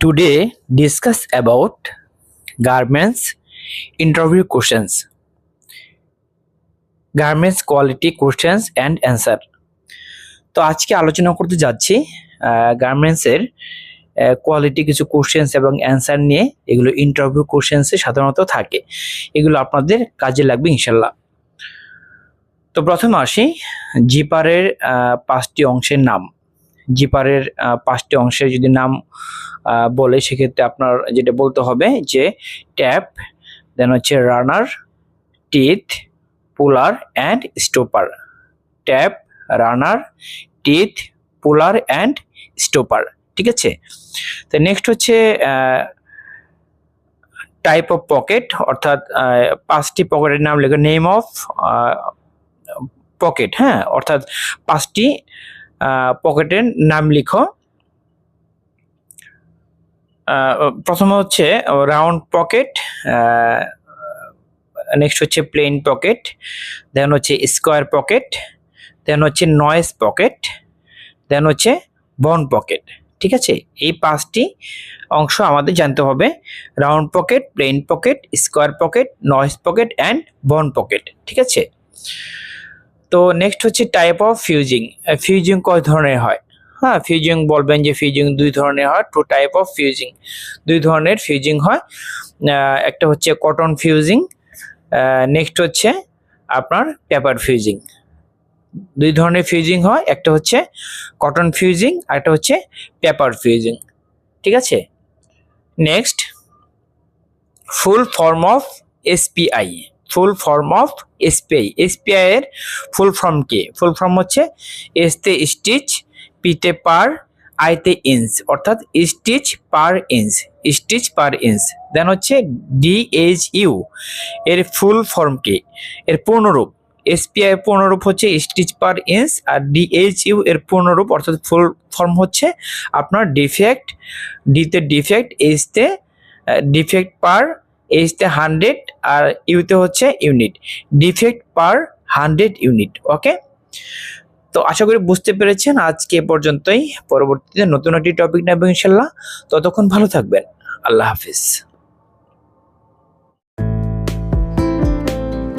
Today discuss about garments interview questions. Garments quality questions and answer তো আজকে আলোচনা করতে যাচ্ছি গার্মেন্টসের কোয়ালিটি কিছু কোশ্চেন্স এবং অ্যান্সার নিয়ে। এগুলো ইন্টারভিউ কোশ্চেন্সে সাধারণত থাকে। এগুলো আপনাদের কাজে লাগবে ইনশাল্লাহ। তো প্রথম আসি জিপারের পাঁচটি অংশের নাম। জিপারের পাঁচটি অংশের যদি নাম বলে সেক্ষেত্রে আপনার যেটা বলতে হবে যে ট্যাপ, দেন হচ্ছে runner, teeth, puller and stopper. Tap, runner, teeth, puller and stopper. ঠিক আছে? তো নেক্সট হচ্ছে টাইপ অফ পকেট, অর্থাৎ পাঁচটি পকেটের নাম লেখা, নেম অফ পকেট হ্যাঁ? অর্থাৎ পাঁচটি পকেটের নাম লিখো। প্রথমে হচ্ছে রাউন্ড পকেট নেক্সট হচ্ছে প্লেন পকেট দেন হচ্ছে স্কোয়ার পকেট দেন হচ্ছে নয়েস পকেট দেন হচ্ছে বন পকেট ঠিক আছে? এই পাঁচটি অংশ আমাদের জানতে হবে। Round pocket plain pocket square pocket noise pocket and bone pocket ঠিক আছে? তো নেক্সট হচ্ছে টাইপ অফ ফিউজিং ফিউজিং কয় ধরনের হয়? হ্যাঁ ফিউজিং বলবেন যে ফিউজিং দুই ধরনের হয় টু টাইপ অফ ফিউজিং দুই ধরনের ফিউজিং হয়। একটা হচ্ছে কটন ফিউজিং নেক্সট হচ্ছে আপনার পেপার ফিউজিং দুই ধরনের ফিউজিং হয়, একটা হচ্ছে কটন ফিউজিং আর একটা হচ্ছে পেপার ফিউজিং ঠিক আছে? Next full form of SPI full form of SPI SPI এর ফুল ফর্ম কি? ফুল ফর্ম হচ্ছে এসতে স্টিচ পিতে পার আইতে ইঞ্চ অর্থাৎ stitch per inch stitch per inch then হচ্ছে ডিএইচ ইউ এর ফুল ফর্ম কি? এর পূর্ণরূপ এসপিআই পূর্ণরূপ হচ্ছে স্টিচ পার ইঞ্চ আর ডিএইচ ইউ এর পূর্ণরূপ, অর্থাৎ ফুল ফর্ম হচ্ছে আপনার ডিফেক্ট ডিতে ডিফেক্ট এইচতে ডিফেক্ট পার এইচতে হান্ড্রেড আর ইউতে হচ্ছে unit defect per hundred unit okay তো আশা করি বুঝতে পেরেছেন। আজকে পর্যন্তই। পরবর্তীতে নতুন একটি টপিক নেবেন ইনশাল্লাহ ততক্ষণ ভালো থাকবেন। আল্লাহ হাফিজ।